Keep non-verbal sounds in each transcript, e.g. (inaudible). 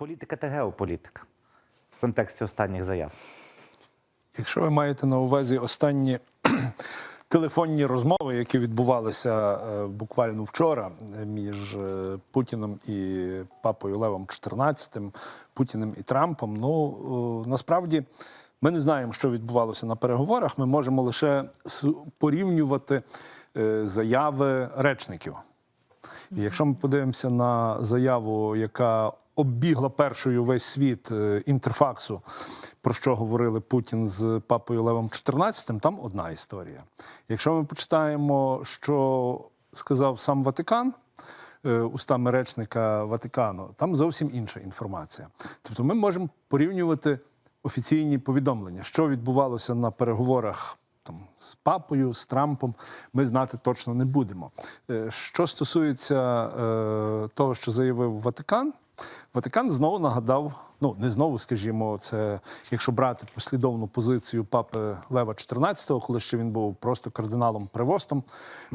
Політика та геополітика в контексті останніх заяв. Якщо ви маєте на увазі останні (clears throat) телефонні розмови, які відбувалися е, буквально вчора е, між е, Путіним і папою Левом XIV, Путіним і Трампом, ну насправді ми не знаємо, що відбувалося на переговорах. Ми можемо лише порівнювати заяви речників. І якщо ми подивимося на заяву, яка оббігла першою весь світ е, інтерфаксу, про що говорили Путін з папою Левом XIV, там одна історія. Якщо ми почитаємо, що сказав сам Ватикан. е, Устами речника Ватикану, там зовсім інша інформація. Тобто ми можемо порівнювати офіційні повідомлення, що відбувалося на переговорах там з папою, з Трампом, ми знати точно не будемо. Е, Що стосується е, того, що заявив Ватикан, Ватикан знову нагадав, ну не знову, скажімо, це якщо брати послідовну позицію папи Лева XIV, коли ще він був просто кардиналом привостом,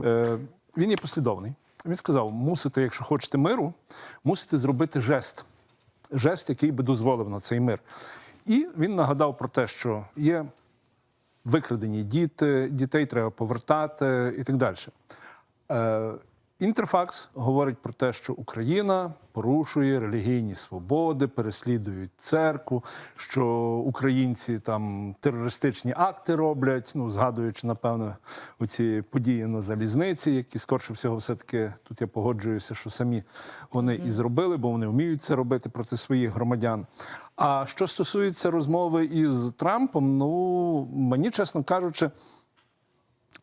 е, він є послідовний. Він сказав: мусите, якщо хочете миру, мусите зробити жест жест, який би дозволив на цей мир. І він нагадав про те, що є викрадені діти, дітей треба повертати і так далі. Інтерфакс говорить про те, що Україна порушує релігійні свободи, переслідують церкву, що українці там терористичні акти роблять, ну згадуючи, напевно, оці події на залізниці, які скорше всього, все-таки тут я погоджуюся, що самі вони і зробили, бо вони вміють це робити проти своїх громадян. А що стосується розмови із Трампом, ну мені чесно кажучи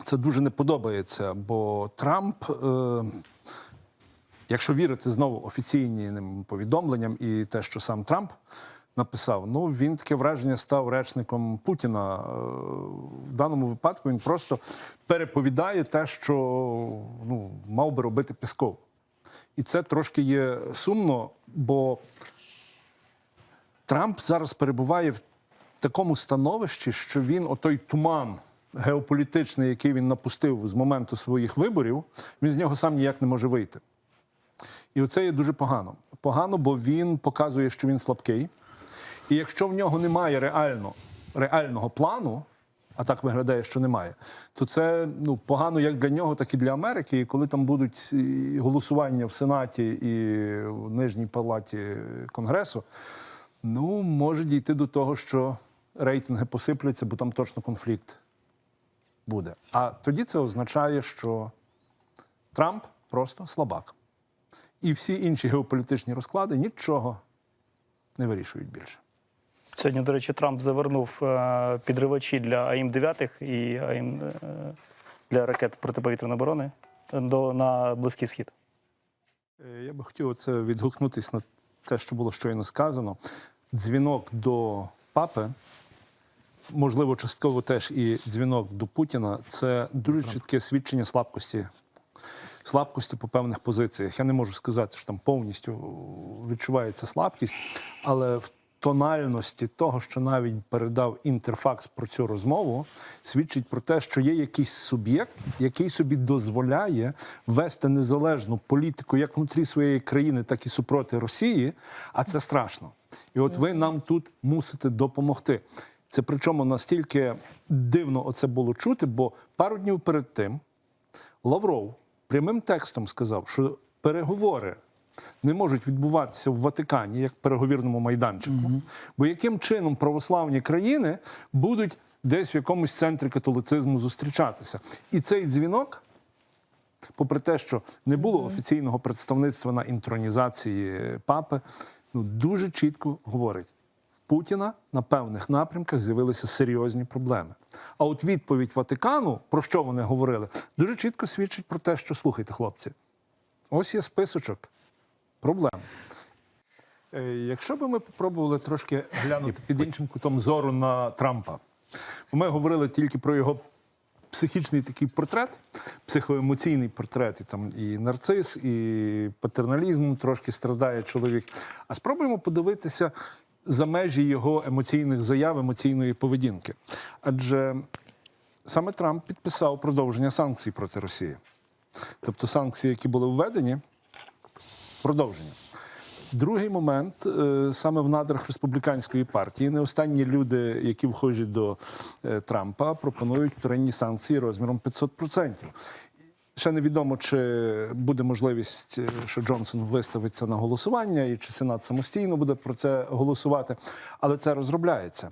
це дуже не подобається, бо Трамп, е, якщо вірити знову офіційним повідомленням і те, що сам Трамп написав, ну він таке враження став речником Путіна. Е, в даному випадку він просто переповідає те, що ну, мав би робити Пісков. І це трошки є сумно, бо Трамп зараз перебуває в такому становищі, що він отой туман геополітичний, який він напустив з моменту своїх виборів, він з нього сам ніяк не може вийти. І оце є дуже погано. Погано, бо він показує, що він слабкий. І якщо в нього немає реально, реального плану, а так виглядає, що немає, то це ну, погано як для нього, так і для Америки. І коли там будуть голосування в Сенаті і в Нижній палаті Конгресу, ну, може дійти до того, що рейтинги посипляться, бо там точно конфлікт буде. А тоді це означає, що Трамп просто слабак. І всі інші геополітичні розклади нічого не вирішують більше. Сьогодні, до речі, Трамп завернув е, підривачі для АІМ-9 і АІМ е, для ракет протиповітряної оборони до, на Близький Схід. Е, Я би хотів це відгукнутися на те, що було щойно сказано. Дзвінок до папи, можливо, частково теж і дзвінок до Путіна це дуже чітке свідчення слабкості. Слабкості по певних позиціях. Я не можу сказати, що там повністю відчувається слабкість, але в тональності того, що навіть передав інтерфакс про цю розмову, свідчить про те, що є якийсь суб'єкт, який собі дозволяє вести незалежну політику як внутрі своєї країни, так і супроти Росії. А це страшно. І от ви нам тут мусите допомогти. Це причому настільки дивно оце було чути, бо пару днів перед тим Лавров прямим текстом сказав, що переговори не можуть відбуватися в Ватикані як переговірному майданчику. Бо яким чином православні країни будуть десь в якомусь центрі католицизму зустрічатися? І цей дзвінок, попри те, що не було офіційного представництва на інтронізації папи, ну дуже чітко говорить. Путіна на певних напрямках з'явилися серйозні проблеми. А от відповідь Ватикану, про що вони говорили, дуже чітко свідчить про те, що слухайте, хлопці, ось є списочок проблем. Е, Якщо б ми попробували трошки глянути під іншим кутом зору на Трампа, бо ми говорили тільки про його психічний такий портрет, психоемоційний портрет, і там і нарцис, і патерналізмом трошки страдає чоловік. А спробуємо подивитися за межі його емоційних заяв, емоційної поведінки. Адже саме Трамп підписав продовження санкцій проти Росії. Тобто санкції, які були введені, продовження. Другий момент е, саме в надрах республіканської партії. Не останні люди, які входять до е, Трампа, пропонують вторинні санкції розміром 500%. Ще невідомо, чи буде можливість, е, що Джонсон виставиться на голосування, і чи Сенат самостійно буде про це голосувати, але це розробляється.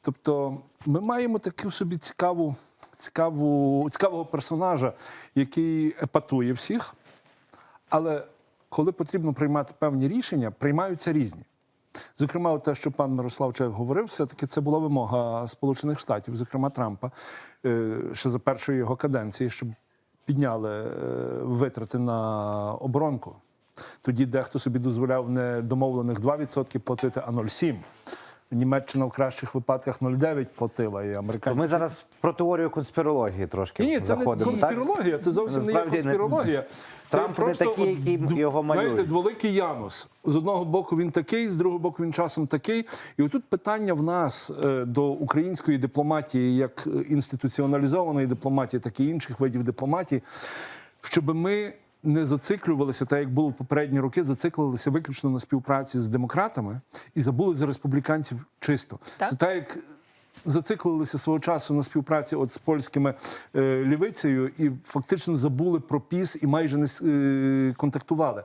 Тобто, ми маємо таку собі цікаву, цікаву, цікавого персонажа, який епатує всіх, але коли потрібно приймати певні рішення, приймаються різні. Зокрема, те, що пан Мирослав Чех говорив, все-таки це була вимога Сполучених Штатів, зокрема Трампа, е, ще за першої його каденції, щоб підняли е, витрати на оборонку. Тоді дехто собі дозволяв не домовлених 2% платити, а 0,7%. Німеччина в кращих випадках 0,9 платила, і американці ми зараз про теорію конспірології трошки ні, це не заходимо. так? конспірологія, це зовсім не є не- конспірологія. Це Трамп не такий, який його малюють. Знаєте, дволикий Янус. З одного боку він такий, з другого боку він часом такий. І отут питання в нас е, до української дипломатії, як е, інституціоналізованої дипломатії, так і інших видів дипломатії, щоб ми не зациклювалися, так як було в попередні роки, зациклилися виключно на співпраці з демократами і забули за республіканців чисто. Так. Це так як зациклилися свого часу на співпраці от з польськими е, лівицею і фактично забули про піс і майже не е, контактували.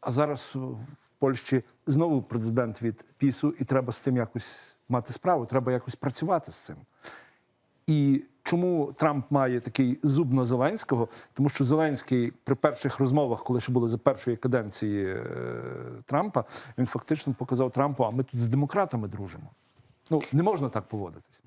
А зараз в Польщі знову президент від пісу, і треба з цим якось мати справу, треба якось працювати з цим. І Чому Трамп має такий зуб на Зеленського? Тому що Зеленський при перших розмовах, коли ще були за першої каденції е, Трампа, він фактично показав Трампу, а ми тут з демократами дружимо. Ну не можна так поводитись.